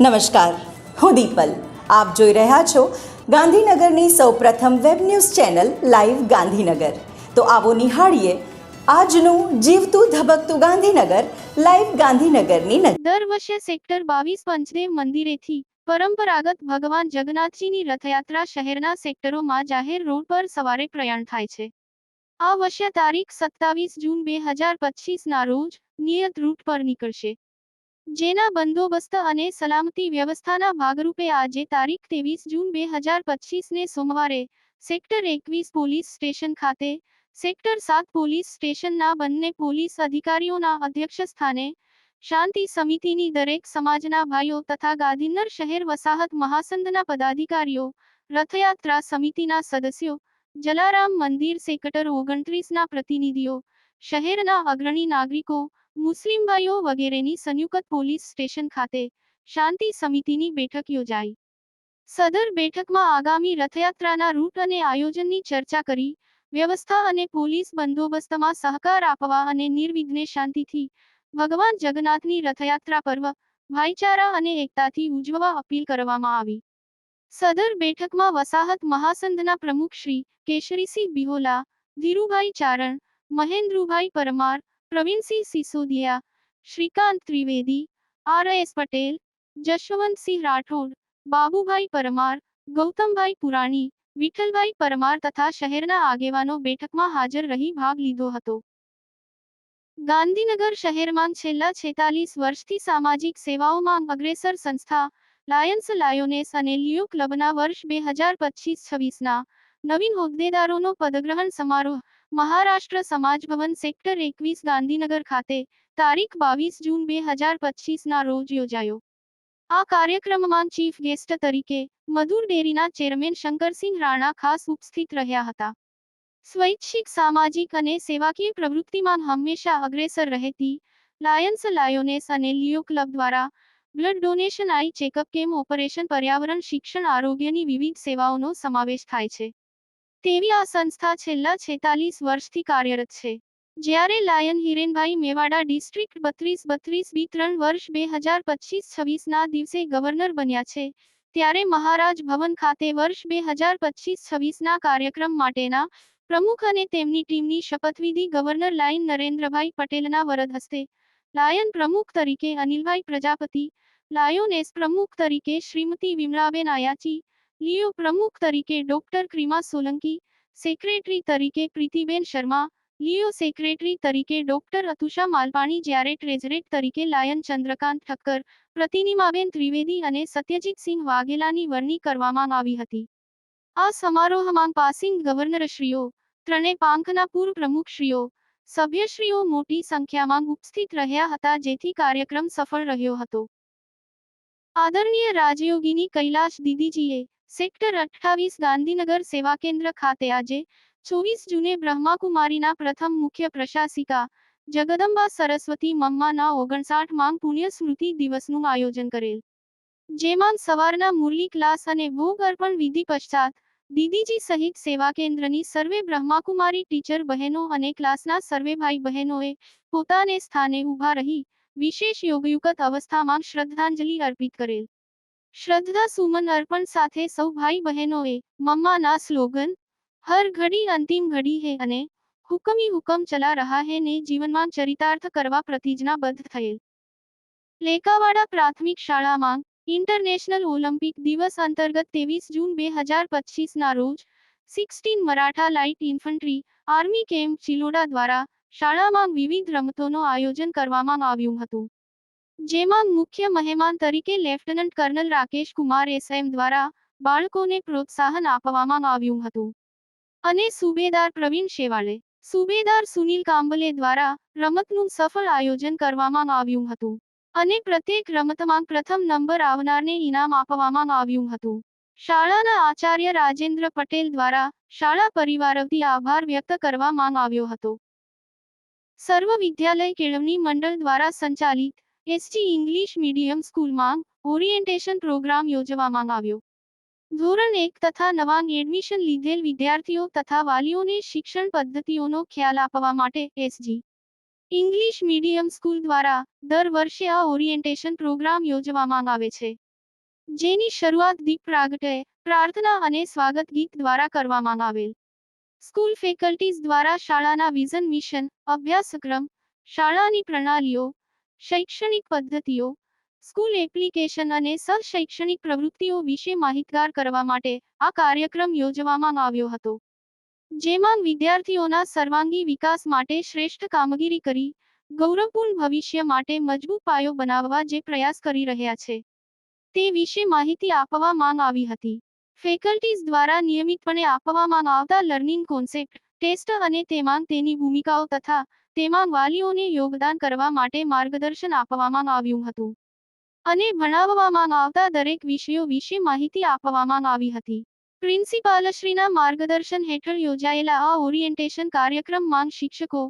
નમસ્કાર. હું દીપલ. આપ જોઈ રહ્યા છો ગાંધીનગરની સૌપ્રથમ web news channel live Gandhinagar. તો આવો નિહાળીએ આજનું જીવતું ધબકતું ગાંધીનગર લાઈવ ગાંધીનગરની દર વર્ષે સેક્ટર બાવીસ પંચદેવ મંદિરેથી પરંપરાગત ભગવાન જગન્નાથજીની રથયાત્રા શહેરના સેક્ટરોમાં જાહેર રોડ પર સવારે પ્રયાણ થાય છે. આ વર્ષે તારીખ સત્તાવીસ જૂન બે હજાર પચીસના રોજ નિયત રૂટ પર નીકળશે. જેના બંદોબસ્ત અને સલામતી વ્યવસ્થાના ભાગરૂપે આજે તારીખ ત્રેવીસ જૂન બે હજાર પચીસને સોમવારે સેક્ટર એકવીસ પોલીસ સ્ટેશન ખાતે, સેક્ટર સાત પોલીસ સ્ટેશનના બંને પોલીસ અધિકારીઓના અધ્યક્ષ સ્થાને શાંતિ સમિતિની દરેક સમાજના ભાઈઓ તથા ગાંધીનગર શહેર વસાહત મહાસંઘના પદાધિકારીઓ, રથયાત્રા સમિતિના સદસ્યો, જલારામ મંદિર સેક્ટર ઓગણત્રીસના પ્રતિનિધિઓ, શહેરના અગ્રણી નાગરિકો મુસ્લિમ ભાઈઓ વગેરેની સંયુક્ત પોલીસ સ્ટેશન ખાતે શાંતિ સમિતિની બેઠક યોજાઈ. સદર બેઠકમાં આગામી રથયાત્રાના રૂટ અને આયોજનની ચર્ચા કરી, વ્યવસ્થા અને પોલીસ બંદોબસ્તમાં સહકાર આપવા અને નિર્વિઘ્ને શાંતિથી ભગવાન જગન્નાથની રથયાત્રા પર્વ, ભાઈચારા અને એકતાથી ઉજવવા અપીલ કરવામાં આવી. સદર બેઠકમાં વસાહત મહાસંઘના પ્રમુખ શ્રી કેશરીસિંહ બિહોલા, ધીરુભાઈ ચારણ, મહેન્દ્રુભાઈ પરમાર પ્રવીણસિંહ સિસોદિયા, શ્રીકાંત ત્રિવેદી આર એસ પટેલ, જશવંતસિંહ રાઠોડ, બાબુભાઈ પરમાર, ગૌતમભાઈ પુરાણી, વિઠ્ઠલભાઈ પરમાર તથા શહેરના આગેવાનો બેઠકમાં હાજર રહી ભાગ લીધો હતો. ગાંધીનગર શહેરમાં છેલ્લા છેતાલીસ વર્ષથી સામાજિક સેવાઓમાં અગ્રેસર સંસ્થા લાયન્સ લાયોનેસ અને લિયો ક્લબના વર્ષ બે હજાર પચીસ છવ્વીસના નવીન હોદ્દેદારોનો પદગ્રહણ સમારોહ મહારાષ્ટ્ર સમાજ ભવન સેક્ટર એકવીસ ગાંધીનગર ખાતે તારીખ બાવીસ જૂન બે હજાર પચીસના રોજ યોજાયો. આ કાર્યક્રમમાં ચીફ ગેસ્ટ તરીકે મધુર ડેરીના ચેરમેન શંકરસિંહ રાણા ખાસ ઉપસ્થિત રહ્યા હતા. સ્વૈચ્છિક, સામાજિક અને સેવાકીય પ્રવૃત્તિમાં હંમેશા અગ્રેસર રહેતી લાયન્સ લાયોનેસ અને લિયો ક્લબ દ્વારા blood donation eye checkup camp operation, પર્યાવરણ, શિક્ષણ, આરોગ્યની વિવિધ સેવાઓનો સમાવેશ થાય છે. તેવી આ સંસ્થા છેલ્લા છેતાલીસ વર્ષથી કાર્યરત છે. જ્યારે લાયન હિરેનભાઈ મેવાડા ડિસ્ટ્રિક્ટ બત્રીસ બત્રીસ બી ત્રણ વર્ષ બે હજાર પચીસ છવ્વીસના દિવસે ગવર્નર બન્યા છે, ત્યારે મહારાજ ભવન ખાતે વર્ષ બે હજાર પચીસ છવ્વીસના કાર્યક્રમ માટેના પ્રમુખ અને તેમની ટીમની શપથવિધિ ગવર્નર લાયન નરેન્દ્રભાઈ પટેલના વરદ હસ્તે. લાયન પ્રમુખ તરીકે અનિલભાઈ પ્રજાપતિ લાયોનેસ પ્રમુખ તરીકે શ્રીમતી વિમળાબેન આયાચી લિયો પ્રમુખ તરીકે ડોક્ટર ક્રિમા સોલંકી, સેક્રેટરી તરીકે પ્રીતિબેન શર્મા, લિયો સેક્રેટરી તરીકે ડોક્ટર અતુષા માલપાણી જ્યારે ટ્રેઝરેટ તરીકે લાયન ચંદ્રકાંત ઠક્કર, પ્રતિનિમાબેન ત્રિવેદી અને સત્યજીતસિંહ વાઘેલાની વરણી કરવામાં આવી હતી. આ સમારોહમાં પાસિંગ ગવર્નરશ્રીઓ, ત્રણે પાંખના પૂર્વ પ્રમુખશ્રીઓ, સભ્યશ્રીઓ મોટી સંખ્યામાં ઉપસ્થિત રહ્યા હતા જેથી કાર્યક્રમ સફળ રહ્યો હતો. આદરણીય રાજયોગીની કૈલાશ દીદીજીએ સેક્ટર અઠ્ઠાવીસ ગાંધીનગર સેવા કેન્દ્ર ખાતે આજે ચોવીસ જૂને બ્રહ્માકુમારીના પ્રથમ મુખ્ય પ્રશાસિકા જગદંબા સરસ્વતી મમ્માના ઓગણસાઠ માંગ પુણ્ય સ્મૃતિ દિવસનું આયોજન કરેલ. જેમાં સવારના મુરલી ક્લાસ અને ભોગ અર્પણ વિધિ પશ્ચાત દીદીજી સહિત સેવા કેન્દ્રની સર્વે બ્રહ્માકુમારી ટીચર બહેનો અને ક્લાસના સર્વે ભાઈ બહેનોએ પોતાને સ્થાને ઊભા રહી વિશેષ યોગયુકત અવસ્થામાં શ્રદ્ધાંજલિ અર્પિત કરેલ. શ્રદ્ધા સુમન અર્પણ સાથે સૌ ભાઈ બહેનોએ મમ્માના સ્લોગન હર ઘડી અંતિમ ઘડી હે અને હુકમી હુકમ ચલા રહા હે ને જીવનમાં ચરિતાર્થ કરવા પ્રતિજ્ઞાબદ્ધ થયેલ. લેકાવાડા પ્રાથમિક શાળામાં ઇન્ટરનેશનલ ઓલિમ્પિક દિવસ અંતર્ગત ત્રેવીસ જૂન બે હજાર પચીસના રોજ sixteen Maratha light infantry army camp Chiloda દ્વારા શાળામાં વિવિધ રમતોનું આયોજન કરવામાં આવ્યું હતું. જેમાં મુખ્ય મહેમાન તરીકે lieutenant colonel Rakesh Kumar SM દ્વારા બાળકોને પ્રોત્સાહન આપવામાં આવ્યું હતું. અને સુબેદાર પ્રવીણ શેવાળે સુબેદાર સુનિલ કાંબલે દ્વારા રમતનું સફળ આયોજન કરવામાં આવ્યું હતું. અને પ્રત્યેક રમતમાં પ્રથમ નંબર આવનારને ઇનામ આપવામાં આવ્યું હતું. શાળાના આચાર્ય રાજેન્દ્ર પટેલ દ્વારા શાળા પરિવાર આભાર વ્યક્ત કરવામાં આવ્યો હતો. સર્વ વિદ્યાલય કેળવણી મંડળ દ્વારા સંચાલિત એસજી ઇંગ્લિશ મીડિયમ સ્કૂલમાં ઓરિએન્ટેશન પ્રોગ્રામ યોજવામાં આવ્યો. ધોરણ એક તથા નવાંગ એડમિશન લીધેલ વિદ્યાર્થીઓ તથા વાલીઓને શિક્ષણ પદ્ધતિઓનો ખ્યાલ આપવા માટે એસજી ઇંગ્લિશ મીડિયમ સ્કૂલ દ્વારા દર વર્ષે આ ઓરિએન્ટેશન પ્રોગ્રામ યોજવામાં આવે છે. જેની શરૂઆત દીપ પ્રાગટે પ્રાર્થના અને સ્વાગત ગીત દ્વારા કરવામાં આવેલ. સ્કૂલ ફેકલ્ટીઝ દ્વારા શાળાના વિઝન મિશન અભ્યાસક્રમ, શાળાની પ્રણાલીઓ શૈક્ષણિક પદ્ધતિઓ, સ્કૂલ એપ્લિકેશન અને સહ-શૈક્ષણિક પ્રવૃત્તિઓ વિશે માહિતગાર કરવા માટે આ કાર્યક્રમ યોજવામાં આવ્યો હતો. જેમાં વિદ્યાર્થીઓના સર્વાંગી વિકાસ માટે શ્રેષ્ઠ કામગીરી કરી, ગૌરવપૂર્ણ ભવિષ્ય માટે મજબૂત પાયો બનાવવા જે પ્રયાસ કરી રહ્યા છે. તે વિશે માહિતી આપવા માંગ આવી હતી. ફેકલ્ટીઝ દ્વારા નિયમિતપણે આપવામાં આવતા લર્નિંગ કોન્સેપ્ટ, ટેસ્ટ અને તેમાં તેની ભૂમિકાઓ તથા તેમાં વાલીઓને યોગદાન કરવા માટે માર્ગદર્શન આપવામાં આવ્યું હતું. અને ભણાવવામાં આવતા દરેક વિષયો વિશે માહિતી આપવામાં આવી હતી. પ્રિન્સિપાલશ્રીના માર્ગદર્શન હેઠળ યોજાયેલા આ ઓરિએન્ટેશન કાર્યક્રમમાં શિક્ષકો,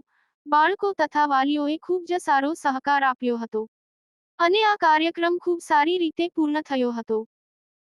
બાળકો તથા વાલીઓએ ખૂબ જ સારો સહકાર આપ્યો હતો. અને આ કાર્યક્રમ ખૂબ સારી રીતે પૂર્ણ થયો હતો.